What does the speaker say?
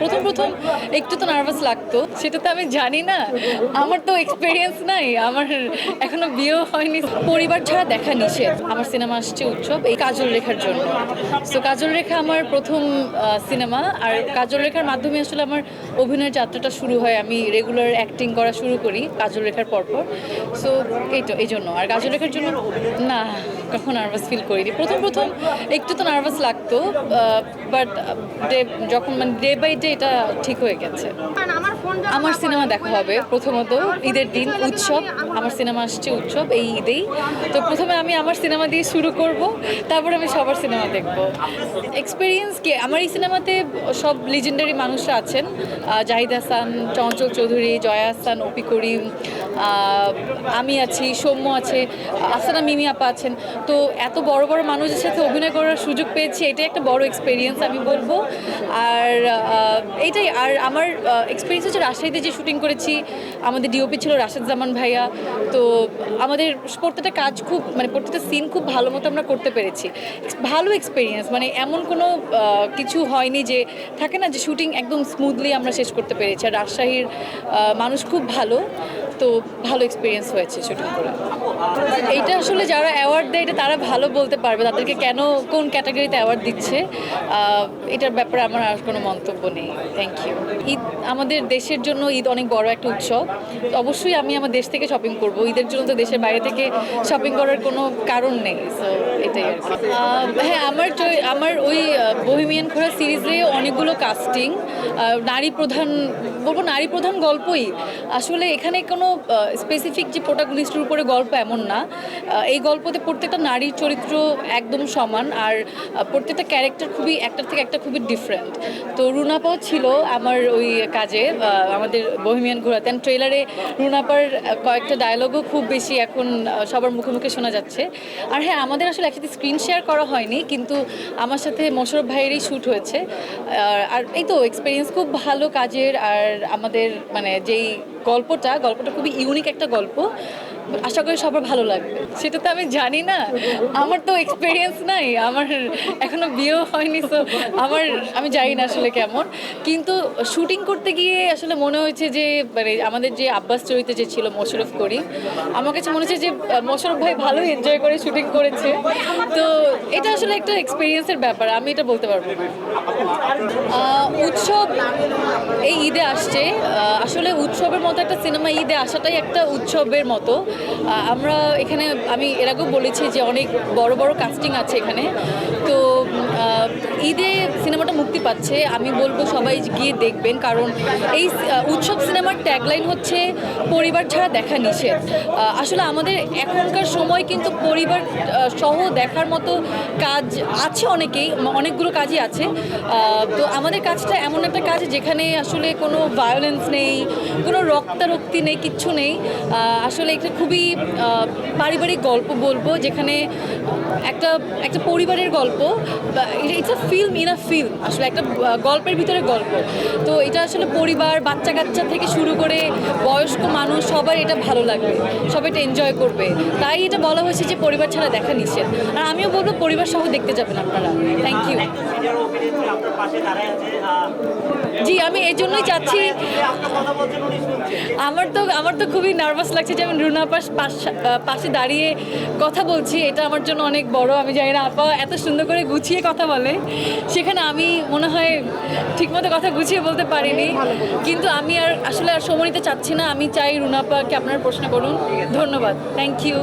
প্রথম প্রথম একটু তো নার্ভাস লাগতো। সেটা তো আমি জানি না। আমার তো এক্সপিরিয়েন্স নাই। আমার এখনও বিয়েও হয়নি। পরিবার ছাড়া দেখা নিষেধ। আমার সিনেমা আসছে উৎসব এই কাজল রেখার জন্য। তো কাজল রেখা আমার প্রথম সিনেমা আর কাজল রেখার মাধ্যমে আসলে আমার অভিনয়ের যাত্রাটা শুরু হয়। আমি রেগুলার অ্যাক্টিং করা শুরু করি কাজল রেখার পরপর। সো এই তো এই জন্য। আর কাজল রেখার জন্য না, কখন নার্ভাস ফিল করিনি। প্রথম প্রথম একটু তো নার্ভাস লাগতো বাট ডে যখন মানে ডে বাই ডে এটা ঠিক হয়ে গেছে। আমার সিনেমা দেখা হবে। প্রথমত ঈদের দিন উৎসব। আমার সিনেমা আসছে উৎসব এই ঈদেই। তো প্রথমে আমি আমার সিনেমা দিয়ে শুরু করব তারপর আমি সবার সিনেমা দেখব। এক্সপিরিয়েন্স কি? আমার এই সিনেমাতে সব লিজেন্ডারি মানুষরা আছেন। জাহিদ হাসান চঞ্চল চৌধুরী জয়া হাসান অপি করিম আমি আছি, সৌম্য আছে, আফসানা মিমি আপা আছেন। তো এত বড় বড় মানুষের সাথে অভিনয় করার সুযোগ পেয়েছি, এটাই একটা বড় এক্সপিরিয়েন্স আমি বলব। আর এইটাই, আর আমার এক্সপিরিয়েন্স হচ্ছে রাজশাহীতে যে শুটিং করেছি, আমাদের ডিওপি ছিল রাশেদ জামান ভাইয়া। তো আমাদের প্রত্যেকটা কাজ খুব মানে প্রত্যেকটা সিন খুব ভালো মতো আমরা করতে পেরেছি। ভালো এক্সপিরিয়েন্স মানে এমন কোনো কিছু হয়নি যে, থাকে না যে শুটিং একদম স্মুথলি আমরা শেষ করতে পেরেছি। আর রাজশাহীর মানুষ খুব ভালো। তো ভালো এক্সপিরিয়েন্স হয়েছে শুটিং করে। এইটা আসলে যারা অ্যাওয়ার্ড দেয়, এটা তারা ভালো বলতে পারবে। তাদেরকে কেন, কোন ক্যাটাগরিতে অ্যাওয়ার্ড দিচ্ছে এটার ব্যাপারে আমার আর কোনো মন্তব্য নেই। থ্যাংক ইউ ঈদ আমাদের দেশের জন্য ঈদ অনেক বড় একটা উৎসব। অবশ্যই আমি আমার দেশ থেকে শপিং করব। ঈদের জন্য তো দেশের বাইরে থেকে শপিং করার কোনো কারণ নেই। সো এটাই আর। হ্যাঁ আমার আমার ওই বহিমিয়ান খোরা সিরিজে অনেকগুলো কাস্টিং নারী প্রধান, বলব নারী প্রধান গল্পই। আসলে এখানে কোনো স্পেসিফিক যে প্রোটাগনিস্টের উপরে গল্প এমন না। এই গল্পতে প্রত্যেকটা নারীর চরিত্র একদম সমান আর প্রত্যেকটা ক্যারেক্টার খুবই একটার থেকে একটা খুবই ডিফারেন্ট তো রুনাপাও ছিল আমার ওই কাজে আমাদের বহিমিয়ান ঘোরাতেন ট্রেলারে রুনাপার কয়েকটা ডায়লগও খুব বেশি এখন সবার মুখে মুখে শোনা যাচ্ছে। আর হ্যাঁ আমাদের আসলে একসাথে স্ক্রিন শেয়ার করা হয়নি, কিন্তু আমার সাথে মোশারফ ভাইয়েরই শ্যুট হয়েছে। আর এই তো এক্সপিরিয়েন্স খুব ভালো কাজের, আর আমাদের মানে যেই গল্পটা গল্পটা খুবই ইউনিক একটা গল্প। আশা করি সবার ভালো লাগবে। সেটা তো আমি জানি না। আমার তো এক্সপিরিয়েন্স নাই। আমার এখনও বিয়েও হয়নি তো আমার, আমি জানি না আসলে কেমন। কিন্তু শুটিং করতে গিয়ে আসলে মনে হয়েছে যে মানে আমাদের যে আব্বাস চরিত্রে যে ছিল মোশরফ করিম, আমার কাছে মনে হচ্ছে যে মোশারফ ভাই ভালো এনজয় করে শুটিং করেছে। তো এটা আসলে একটা এক্সপিরিয়েন্সের ব্যাপার, আমি এটা বলতে পারব। উৎসব এই ঈদে আসছে। আসলে উৎসবের মতো একটা সিনেমা ঈদে আসাটাই একটা উৎসবের মতো। আমরা এখানে, আমি এর আগেও বলেছি যে অনেক বড় বড় কাস্টিং আছে এখানে। তো ঈদে সিনেমাটা মুক্তি পাচ্ছে, আমি বলব সবাই গিয়ে দেখবেন, কারণ এই উৎসব সিনেমার ট্যাগলাইন হচ্ছে পরিবার ছাড়া দেখা নিষেধ। আসলে আমাদের এখনকার সময় কিন্তু পরিবার সহ দেখার মতো কাজ আছে অনেকেই, অনেকগুলো কাজই আছে। তো আমাদের কাজটা এমন একটা কাজ যেখানে আসলে কোনো ভায়োলেন্স নেই, কোনো রক্তারক্তি নেই, কিচ্ছু নেই। আসলে এটা খুবই পারিবারিক গল্প বলব, যেখানে একটা একটা পরিবারের গল্প it's a film in a film আসলে একটা আহ, গল্পের ভিতরে গল্প তো এটা আসলে পরিবার বাচ্চা কাচ্চা থেকে শুরু করে বয়স্ক মানুষ সবার এটা ভালো লাগবে সবাই এটা এনজয় করবে তাই এটা বলা হয়েছে যে পরিবার ছাড়া দেখা নিষেধ আর আমিও বলব পরিবার সহ দেখতে যাবেন আপনারা থ্যাংক ইউ আমি এই জন্যই চাচ্ছি আমার তো আমার তো খুবই নার্ভাস লাগছে যে আমি রুনা পাশ- পাশে দাঁড়িয়ে কথা বলছি। এটা আমার জন্য অনেক বড়। আমি জানি না আপা এত সুন্দর করে গুছিয়ে কথা বলে। সেখানে আমি মনে হয় ঠিকমতো কথা গুছিয়ে বলতে পারিনি। কিন্তু আমি আর আসলে আর সময় নিতে চাচ্ছি না। আমি চাই রুনাপাকে আপনার প্রশ্ন করুন। ধন্যবাদ। Thank you